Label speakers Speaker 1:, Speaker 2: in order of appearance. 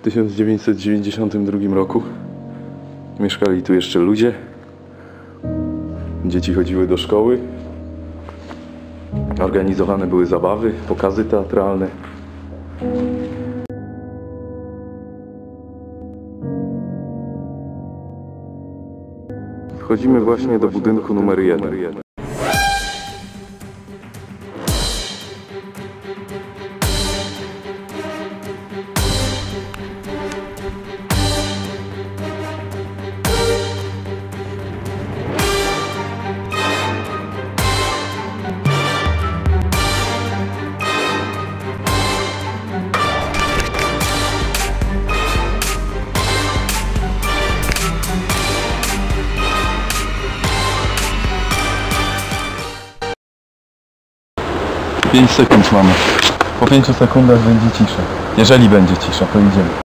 Speaker 1: w 1992 roku. Mieszkali tu jeszcze ludzie. Dzieci chodziły do szkoły. Organizowane były zabawy, pokazy teatralne. Wchodzimy właśnie do budynku numer jeden. Pięć sekund mamy. Po pięciu sekundach będzie cisza. Jeżeli będzie cisza, to idziemy.